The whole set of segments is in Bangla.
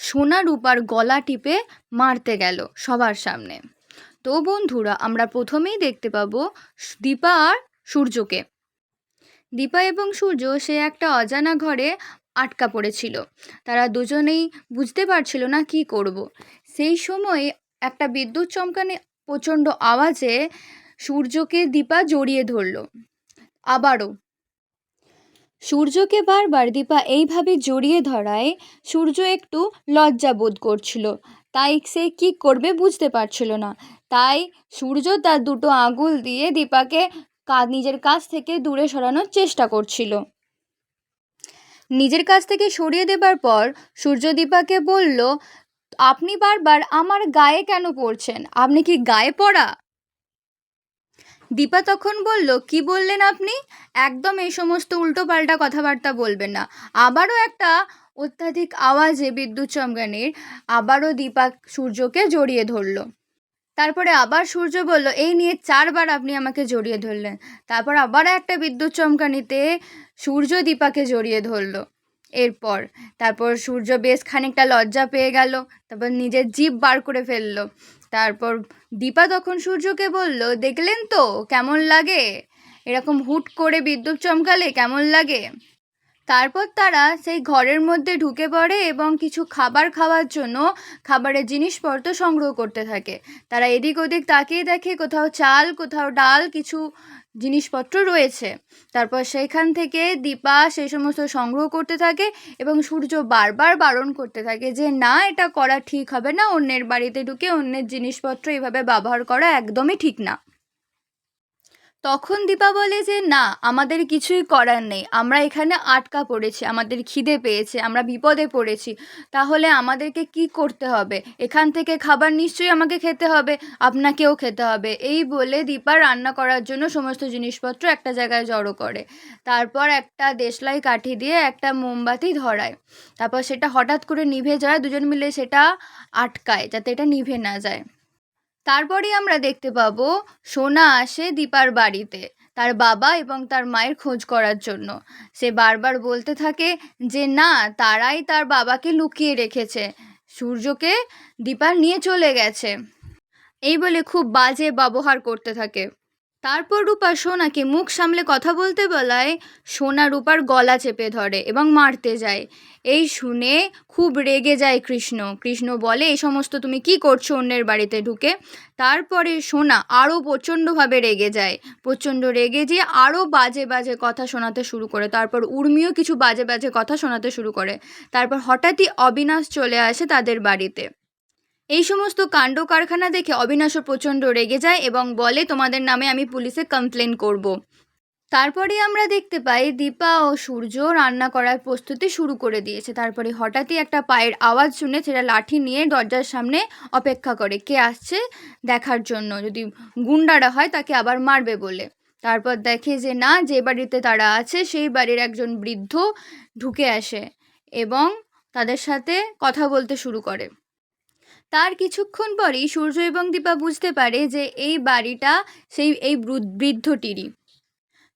সোনা রূপার গলা টিপে মারতে গেল সবার সামনে। তো বন্ধুরা, আমরা প্রথমেই দেখতে পাবো দীপা আর সূর্যকে। দীপা এবং সূর্য সে একটা অজানা ঘরে আটকা পড়েছিল। তারা দুজনেই বুঝতে পারছিল না কি করব। সেই সময় একটা বিদ্যুৎ চমকানে প্রচণ্ড আওয়াজে সূর্যকে দীপা জড়িয়ে ধরলো। আবারও সূর্যকে বারবার দীপা এইভাবে জড়িয়ে ধরায়, সূর্য একটু লজ্জা বোধ করছিল। তাই সে কি করবে বুঝতে পারছিল না। তাই সূর্য তার দুটো আঙুল দিয়ে দীপাকে নিজের কাছ থেকে দূরে সরানোর চেষ্টা করছিল। নিজের কাছ থেকে সরিয়ে দেবার পর সূর্য দীপাকে বলল, আপনি বারবার আমার গায়ে কেন পড়ছেন? আপনি কি গায়ে পড়া? দীপা তখন বলল, কি বললেন আপনি? একদম এই সমস্ত উল্টোপাল্টা কথাবার্তা বলবেন না। আবারও একটা অত্যাধিক আওয়াজে বিদ্যুৎ চমকানির, আবারও দীপা সূর্যকে জড়িয়ে ধরলো। তারপরে আবার সূর্য বলল, এই নিয়ে চারবার আপনি আমাকে জড়িয়ে ধরলেন। তারপর আবার একটা বিদ্যুৎ চমকানিতে সূর্য দীপাকে জড়িয়ে ধরলো। এরপর, তারপর সূর্য বেশ খানিকটা লজ্জা পেয়ে গেল, তারপর নিজের জিভ বার করে ফেলল। তারপর দীপা তখন সূর্যকে বলল, দেখলেন তো? কেমন লাগে? এরকম হুট করে বিদ্যুৎ চমকালে কেমন লাগে? তারপর তারা সেই ঘরের মধ্যে ঢুকে পড়ে এবং কিছু খাবার খাওয়ার জন্য খাবারের জিনিসপত্র সংগ্রহ করতে থাকে। তারা এদিক ওদিক তাকিয়ে দেখে কোথাও চাল, কোথাও ডাল, কিছু জিনিসপত্র রয়েছে। তারপর সেইখান থেকে দীপা সেই সমস্ত সংগ্রহ করতে থাকে এবং সূর্য বারবার বারণ করতে থাকে যে, না, এটা করা ঠিক হবে না। অন্যের বাড়িতে ঢুকে অন্যের জিনিসপত্র এভাবে ব্যবহার করা একদমই ঠিক না। তখন দীপা বলে যে, না, আমাদের কিছুই করার নেই। আমরা এখানে আটকা পড়েছি, আমাদের খিদে পেয়েছে, আমরা বিপদে পড়েছি। তাহলে আমাদেরকে কি করতে হবে? এখান থেকে খাবার নিশ্চয়ই আমাকে খেতে হবে, আপনাকেও খেতে হবে। এই বলে দীপা রান্না করার জন্য সমস্ত জিনিসপত্র একটা জায়গায় জড়ো করে। তারপর একটা দেশলাই কাঠি দিয়ে একটা মোমবাতি ধরায়। তারপর সেটা হঠাৎ করে নিভে যায়, দুজন মিলে সেটা আটকায়, যাতে এটা নিভে না যায়। তারপরেই আমরা দেখতে পাবো সোনা আসে দীপার বাড়িতে, তার বাবা এবং তার মায়ের খোঁজ করার জন্য। সে বারবার বলতে থাকে যে, না, তারাই তার বাবাকে লুকিয়ে রেখেছে। সূর্যকে দীপার নিয়ে চলে গেছে। এই বলে খুব বাজে ব্যবহার করতে থাকে। তারপর রূপা সোনাকে মুখ সামলে কথা বলতে বলায়, সোনা রূপার গলা চেপে ধরে এবং মারতে যায়। এই শুনে খুব রেগে যায় কৃষ্ণ। কৃষ্ণ বলে, এই সমস্ত তুমি কি করছ অন্যের বাড়িতে ঢুকে? তারপরে সোনা আরও প্রচণ্ডভাবে রেগে যায়। প্রচণ্ড রেগে যেয়ে আরও বাজে বাজে কথা শোনাতে শুরু করে। তারপর উর্মিও কিছু বাজে বাজে কথা শোনাতে শুরু করে। তারপর হঠাৎই অবিনাশ চলে আসে তাদের বাড়িতে। এই সমস্ত কাণ্ড কারখানা দেখে অবিনাশও প্রচণ্ড রেগে যায় এবং বলে, তোমাদের নামে আমি পুলিশে কমপ্লেন করব। তারপরে আমরা দেখতে পাই, দীপা ও সূর্য রান্না করার প্রস্তুতি শুরু করে দিয়েছে। তারপরে হঠাৎই একটা পায়ের আওয়াজ শুনে সেটা লাঠি নিয়ে দরজার সামনে অপেক্ষা করে, কে আসছে দেখার জন্য? যদি গুন্ডারা হয় তাকে আবার মারবে বলে। তারপর দেখে যে, না, যে বাড়িতে তারা আছে সেই বাড়ির একজন বৃদ্ধ ঢুকে আসে এবং তাদের সাথে কথা বলতে শুরু করে। তার কিছুক্ষণ পরেই সূর্য এবং দীপা বুঝতে পারে যে এই বাড়িটা সেই এই বৃদ্ধটিরই।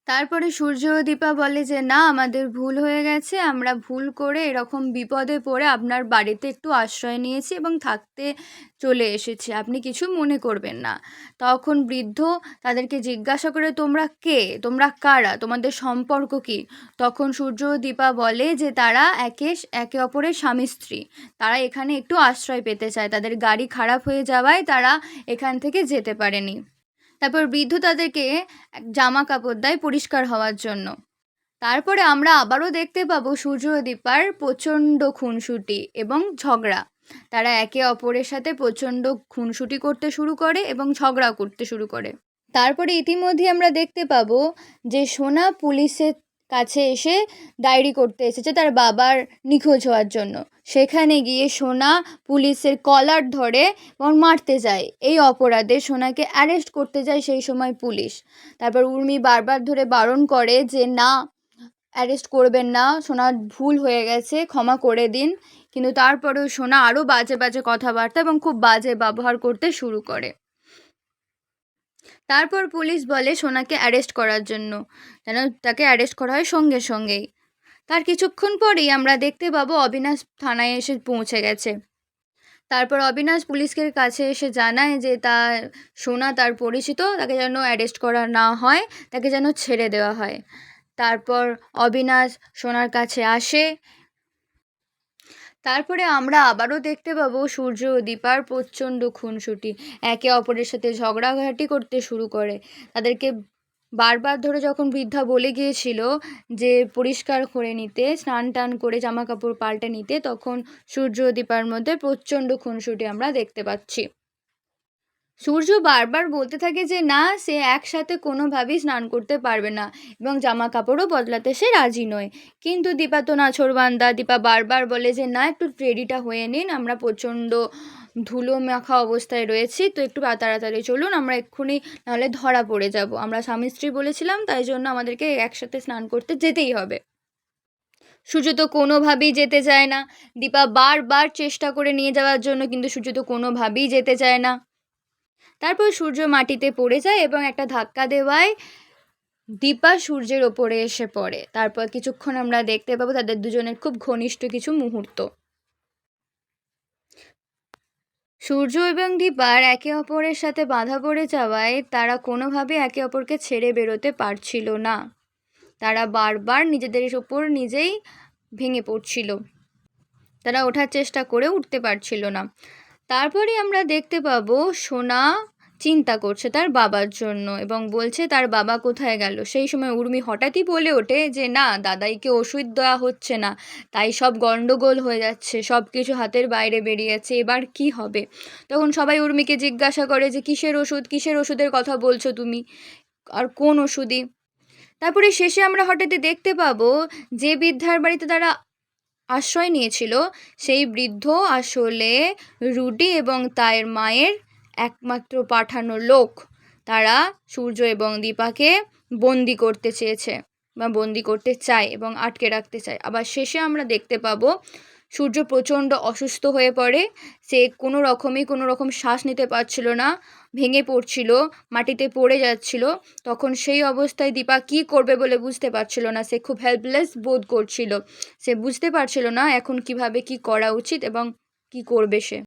তারপরে সূর্য ও দীপা বলে যে, না, আমাদের ভুল হয়ে গেছে। আমরা ভুল করে এরকম বিপদে পড়ে আপনার বাড়িতে একটু আশ্রয় নিয়েছি এবং থাকতে চলে এসেছি। আপনি কিছু মনে করবেন না। তখন বৃদ্ধ তাদেরকে জিজ্ঞাসা করে, তোমরা কে? তোমরা কারা? তোমাদের সম্পর্ক কি? তখন সূর্য ও দীপা বলে যে, তারা একে একে অপরের স্বামী স্ত্রী। তারা এখানে একটু আশ্রয় পেতে চায়। তাদের গাড়ি খারাপ হয়ে যাওয়ায় তারা এখান থেকে যেতে পারেনি। তারপর বৃদ্ধ তাদেরকে জামা কাপড় দেয় পরিষ্কার হওয়ার জন্য। তারপরে আমরা আবারও দেখতে পাবো সূর্য দীপার প্রচণ্ড খুনসুটি এবং ঝগড়া। তারা একে অপরের সাথে প্রচণ্ড খুনসুটি করতে শুরু করে এবং ঝগড়া করতে শুরু করে। তারপরে ইতিমধ্যে আমরা দেখতে পাবো যে সোনা পুলিশের কাছে এসে ডায়েরি করতে এসেছে তার বাবার নিখোঁজ হওয়ার জন্য। সেখানে গিয়ে সোনা পুলিশের কলার ধরে এবং মারতে যায়। এই অপরাধে সোনাকে অ্যারেস্ট করতে যায় সেই সময় পুলিশ। তারপর উর্মি বারবার ধরে বারণ করে যে, না, অ্যারেস্ট করবেন না সোনার ভুল হয়ে গেছে, ক্ষমা করে দিন। কিন্তু তারপরেও সোনা আরও বাজে বাজে কথাবার্তা এবং খুব বাজে ব্যবহার করতে শুরু করে। তারপর পুলিশ বলে সোনাকে অ্যারেস্ট করার জন্য, যেন তাকে অ্যারেস্ট করা হয় সঙ্গে সঙ্গেই। তার কিছুক্ষণ পরেই আমরা দেখতে পাবো অবিনাশ থানায় এসে পৌঁছে গেছে। তারপর অবিনাশ পুলিশের কাছে এসে জানায় যে তার সোনা তার পরিচিত, তাকে যেন অ্যারেস্ট করা না হয়, তাকে যেন ছেড়ে দেওয়া হয়। তারপর অবিনাশ সোনার কাছে আসে তারপরে আমরা আবারও দেখতে পাবো সূর্য ও দীপার প্রচণ্ড খুনসুটি। একে অপরের সাথে ঝগড়াঘাটি করতে শুরু করে। তাদেরকে বারবার ধরে যখন বৃদ্ধা বলে গিয়েছিল যে পরিষ্কার করে নিতে, স্নান টান করে জামা কাপড় পাল্টে নিতে, তখন সূর্য দীপার মধ্যে প্রচণ্ড খুনসুটি আমরা দেখতে পাচ্ছি। সূর্য বারবার বলতে থাকে যে, না, সে একসাথে কোনোভাবেই স্নান করতে পারবে না এবং জামা কাপড়ও বদলাতে সে রাজি নয়। কিন্তু দীপা তো নাছোড়বান্দা। দীপা বারবার বলে যে, না, একটু রেডিটা হয়ে নিন। আমরা প্রচণ্ড ধুলো মাখা অবস্থায় রয়েছি, তো একটু তাড়াতাড়ি চলুন, আমরা এক্ষুনি নাহলে ধরা পড়ে যাব। আমরা স্বামী স্ত্রী বলেছিলাম, তাই জন্য আমাদেরকে একসাথে স্নান করতে যেতেই হবে। সূর্য তো কোনোভাবেই যেতে চায় না। দীপা বারবার চেষ্টা করে নিয়ে যাওয়ার জন্য কিন্তু সূর্য তো কোনোভাবেই যেতে চায় না। তারপর সূর্য মাটিতে পড়ে যায় এবং একটা ধাক্কা দেওয়ায় দীপা সূর্যের ওপরে এসে পড়ে। তারপর কিছুক্ষণ আমরা দেখতে পাবো তাদের দুজনের খুব ঘনিষ্ঠ কিছু মুহূর্ত। সূর্য এবং দীপার একে অপরের সাথে বাধা পড়ে যাওয়ায় তারা কোনোভাবে একে অপরকে ছেড়ে বেরোতে পারছিল না। তারা বারবার নিজেদের ওপর নিজেই ভেঙে পড়ছিল। তারা ওঠার চেষ্টা করে উঠতে পারছিল না। তারপরে আমরা দেখতে পাবো সোনা চিন্তা করছে তার বাবার জন্য এবং বলছে, তার বাবা কোথায় গেল? সেই সময় উর্মি হঠাৎই বলে ওঠে যে, না, দাদাইকে ওষুধ দেওয়া হচ্ছে না। তাই সব গণ্ডগোল হয়ে যাচ্ছে সব কিছু হাতের বাইরে বেরিয়েছে, এবার কি হবে? তখন সবাই উর্মিকে জিজ্ঞাসা করে যে, কিসের ওষুধ? কিসের ওষুধের কথা বলছো তুমি? আর কোন ওষুধই? তারপরে শেষে আমরা হঠাৎই দেখতে পাবো যে বৃদ্ধার বাড়িতে তারা আশ্রয় নিয়েছিল। সেই বৃদ্ধ আসলে রুডি এবং তার মায়ের একমাত্র পাঠানো লোক। তারা সূর্য এবং দীপাকে বন্দি করতে চেয়েছে বা বন্দি করতে চায় এবং আটকে রাখতে চায়। আবার শেষে আমরা দেখতে পাবো সূর্য প্রচণ্ড অসুস্থ হয়ে পড়ে। সে কোনো রকমই কোনো রকম শ্বাস নিতে পারছিল না, ভেঙে পড়ছিল, মাটিতে পড়ে যাচ্ছিল। তখন সেই অবস্থায় দীপা কি করবে বলে বুঝতে পারছিল না। সে খুব হেল্পলেস বোধ করছিল। সে বুঝতে পারছিল না এখন কীভাবে কি করা উচিত এবং কি করবে সে।